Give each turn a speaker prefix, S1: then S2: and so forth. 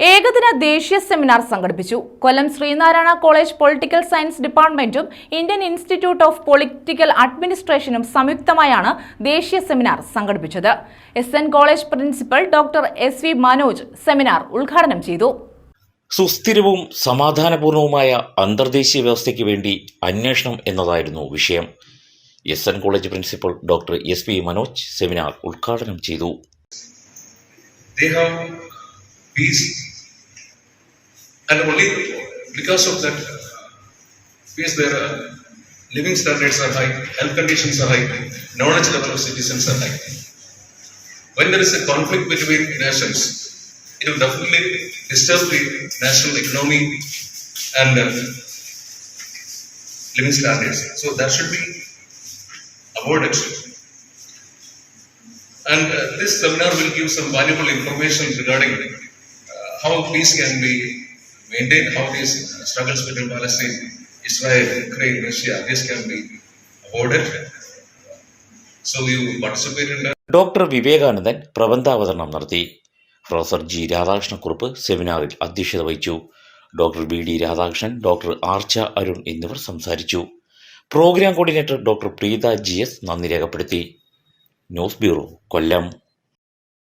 S1: ഏകദിന ദേശീയ സെമിനാർ സംഘടിപ്പിച്ചു. Kollam Sreenarayana college political science ഡിപ്പാർട്ട്മെന്റും Indian institute of political അഡ്മിനിസ്ട്രേഷനും സംയുക്തമായാണ് ദേശീയ സെമിനാർ സംഘടിപ്പിച്ചത്. S N college principal doctor S V Manoj seminar ഉദ്ഘാടനം ചെയ്തു.
S2: സുസ്ഥിരവും സമാധാനപൂർണവുമായ അന്തർദേശീയ വ്യവസ്ഥയ്ക്ക് വേണ്ടി അന്വേഷണം എന്നതായിരുന്നു വിഷയം. S N college principal doctor S P Manoj seminar ഉദ്ഘാടനം ചെയ്തു.
S3: Peace and only because of that peace their uh, living standards are high health conditions are high knowledge level of citizens are high. When there is a conflict between nations it will definitely disturb the national economy and uh, living standards. So that should be avoided. And uh, this seminar will give some valuable information regarding how peace can be maintained, how these struggles between Palestine, Israel, Ukraine, Russia, this can be avoided. So you participate in that.
S2: Doctor Vivekanandan പ്രബന്ധാവതരണം നടത്തി professor G Radhakrishnakurup സെമിനാറിൽ അധ്യക്ഷത വഹിച്ചു doctor B D Radhakrishnan doctor Archa Arun എന്നിവർ സംസാരിച്ചു program coordinator doctor Preetha G S നന്ദി രേഖപ്പെടുത്തി news bureau കൊല്ലം